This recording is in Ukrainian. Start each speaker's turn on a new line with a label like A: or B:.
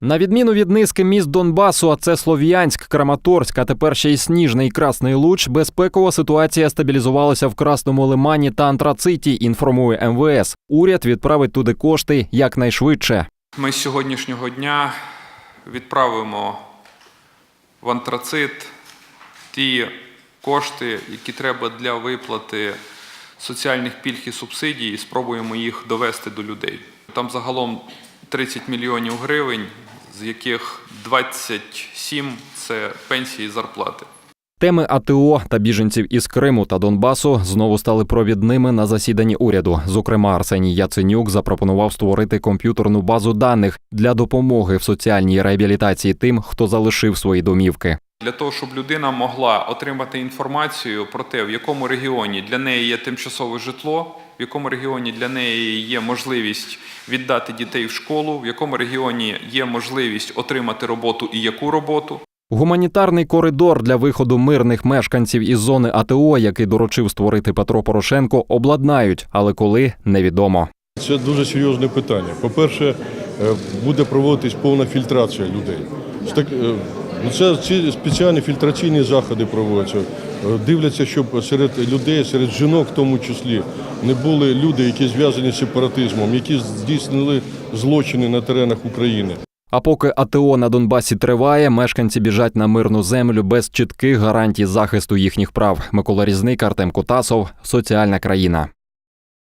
A: На відміну від низки міст Донбасу, а це Слов'янськ, Краматорськ, а тепер ще й Сніжний і Красний Луч, безпекова ситуація стабілізувалася в Красному Лимані та Антрациті, інформує МВС. Уряд відправить туди кошти якнайшвидше.
B: Ми з сьогоднішнього дня відправимо в антрацит ті кошти, які треба для виплати соціальних пільг і субсидій, і спробуємо їх довести до людей. Там загалом 30 мільйонів гривень, з яких 27 – це пенсії і зарплати.
A: Теми АТО та біженців із Криму та Донбасу знову стали провідними на засіданні уряду. Зокрема, Арсеній Яценюк запропонував створити комп'ютерну базу даних для допомоги в соціальній реабілітації тим, хто залишив свої домівки.
B: Для того, щоб людина могла отримати інформацію про те, в якому регіоні для неї є тимчасове житло, в якому регіоні для неї є можливість віддати дітей в школу, в якому регіоні є можливість отримати роботу і яку роботу.
A: Гуманітарний коридор для виходу мирних мешканців із зони АТО, який доручив створити Петро Порошенко, обладнають, але коли невідомо.
C: Це дуже серйозне питання. По-перше, е, буде проводитись повна фільтрація людей. Ну, Це ці спеціальні фільтраційні заходи проводяться. Е, Дивляться, щоб серед людей, серед жінок в тому числі, не були люди, які зв'язані з сепаратизмом, які здійснили злочини на теренах України.
A: А поки АТО на Донбасі триває, мешканці біжать на мирну землю без чітких гарантій захисту їхніх прав. Микола Різник, Артем Кутасов, соціальна країна.